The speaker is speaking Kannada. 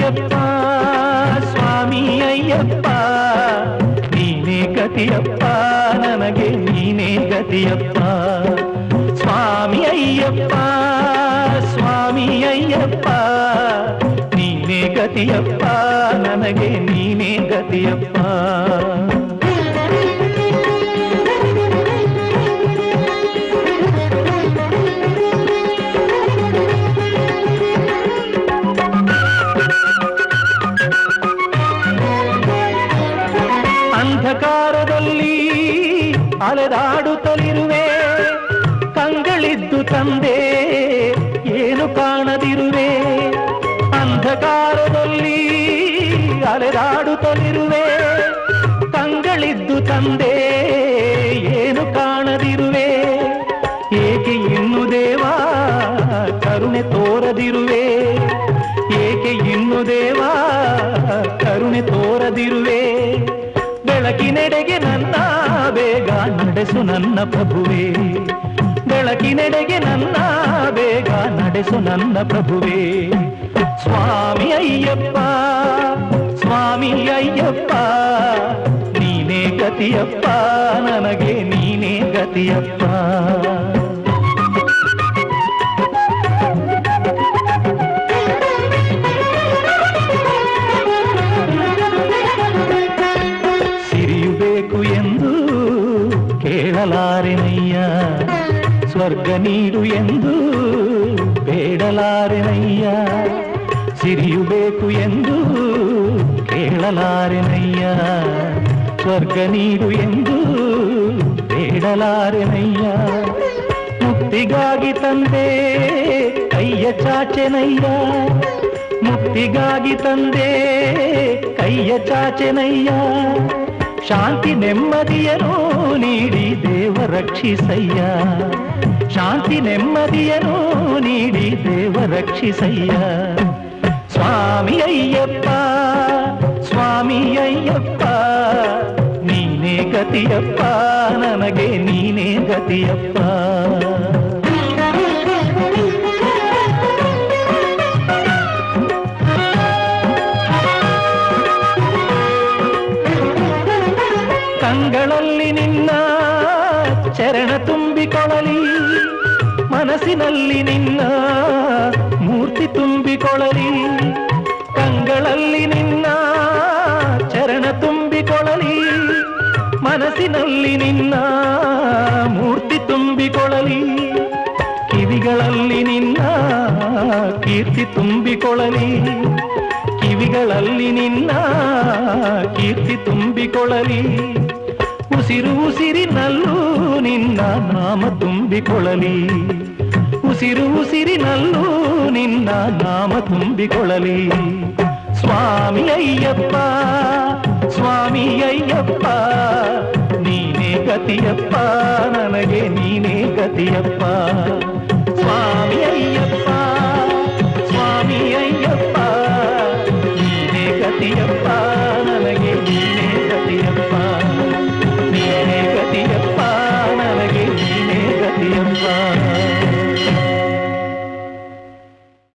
ಅಯ್ಯಪ್ಪ ಸ್ವಾಮಿ ಅಯ್ಯಪ್ಪ ನೀನೇ ಗತಿಯಪ್ಪ ನನಗೆ ನೀನೇ ಗತಿಯಪ್ಪ ಸ್ವಾಮಿ ಅಯ್ಯಪ್ಪ ಸ್ವಾಮಿ ಅಯ್ಯಪ್ಪ ನೀನೇ ಗತಿಯಪ್ಪ ನನಗೆ ನೀನೇ ಗತಿಯಪ್ಪ ಅಲೆದಾಡುತ್ತಲಿರುವೆ ಕಂಗಳಿದ್ದು ತಂದೆ, ಏನು ಕಾಣದಿರುವೆ. ಅಂಧಕಾರದಲ್ಲಿ ಅಲೆದಾಡುತ್ತಲಿರುವೆ ಕಂಗಳಿದ್ದು ತಂದೆ, ಏನು ಕಾಣದಿರುವೆ. ಏಕೆ ಇನ್ನು ದೇವಾ ಕರುಣೆ ತೋರದಿರುವೆ? ಏಕೆ ಇನ್ನು ದೇವಾ ಕರುಣೆ ತೋರದಿರುವೆ? ಬೆಳಕಿನೆಡೆಗೆ ನಡೆಸು ನನ್ನ ಪ್ರಭುವೇ. ಬೆಳಕಿನೆಡೆಗೆ ನನ್ನ ಬೇಗ ನಡೆಸು ನನ್ನ ಪ್ರಭುವೇ. ಸ್ವಾಮಿ ಅಯ್ಯಪ್ಪ ಸ್ವಾಮಿ ಅಯ್ಯಪ್ಪ, ನೀನೇ ಗತಿಯಪ್ಪ, ನನಗೆ ನೀನೇ ಗತಿಯಪ್ಪ. ಕೇಳಲಾರೆನಯ್ಯ ಸ್ವರ್ಗ ನೀಡು ಎಂದು ಬೇಡಲಾರೆನಯ್ಯ ಸಿರಿಯು ಬೇಕು ಎಂದು ಕೇಳಲಾರೆನಯ್ಯ ಸ್ವರ್ಗ ನೀಡು ಎಂದು ಬೇಡಲಾರೆನಯ್ಯ ಮುಕ್ತಿಗಾಗಿ ತಂದೆ ಕೈಯ ಚಾಚೆನಯ್ಯ ಮುಕ್ತಿಗಾಗಿ ತಂದೆ ಕೈಯ ಚಾಚೆನಯ್ಯ ಶಾಂತಿ ನೆಮ್ಮದಿಯನು ನೀಡಿ ದೇವ ರಕ್ಷಿಸಯ್ಯ ಶಾಂತಿ ನೆಮ್ಮದಿಯನು ನೀಡಿ ದೇವ ರಕ್ಷಿಸಯ್ಯ ಸ್ವಾಮಿ ಅಯ್ಯಪ್ಪ ಸ್ವಾಮಿ ಅಯ್ಯಪ್ಪ ನೀನೇ ಗತಿಯಪ್ಪ ನನಗೆ ನೀನೇ ಗತಿಯಪ್ಪ ಚರಣ ತುಂಬಿಕೊಳ್ಳಲಿ, ಮನಸ್ಸಿನಲ್ಲಿ ನಿನ್ನ ಮೂರ್ತಿ ತುಂಬಿಕೊಳ್ಳಲಿ, ಕಂಗಳಲ್ಲಿ ನಿನ್ನ ಚರಣ ತುಂಬಿಕೊಳ್ಳಲಿ, ಮನಸ್ಸಿನಲ್ಲಿ ನಿನ್ನ ಮೂರ್ತಿ ತುಂಬಿಕೊಳ್ಳಲಿ, ಕಿವಿಗಳಲ್ಲಿ ನಿನ್ನ ಕೀರ್ತಿ ತುಂಬಿಕೊಳ್ಳಲಿ, ಕಿವಿಗಳಲ್ಲಿ ನಿನ್ನ ಕೀರ್ತಿ ತುಂಬಿಕೊಳ್ಳಲಿ. ಉಸಿರು ಉಸಿರಿನಲ್ಲೂ ನಿನ್ನ ನಾಮ ತುಂಬಿಕೊಳ್ಳಲಿ ಉಸಿರು ಉಸಿರಿನಲ್ಲೂ ನಿನ್ನ ನಾಮ ತುಂಬಿಕೊಳ್ಳಲಿ ಸ್ವಾಮಿ ಅಯ್ಯಪ್ಪ ಸ್ವಾಮಿ ಅಯ್ಯಪ್ಪ ನೀನೇ ಗತಿಯಪ್ಪ ನನಗೆ ನೀನೇ ಗತಿಯಪ್ಪ ಸ್ವಾಮಿ ಅಯ್ಯಪ್ಪ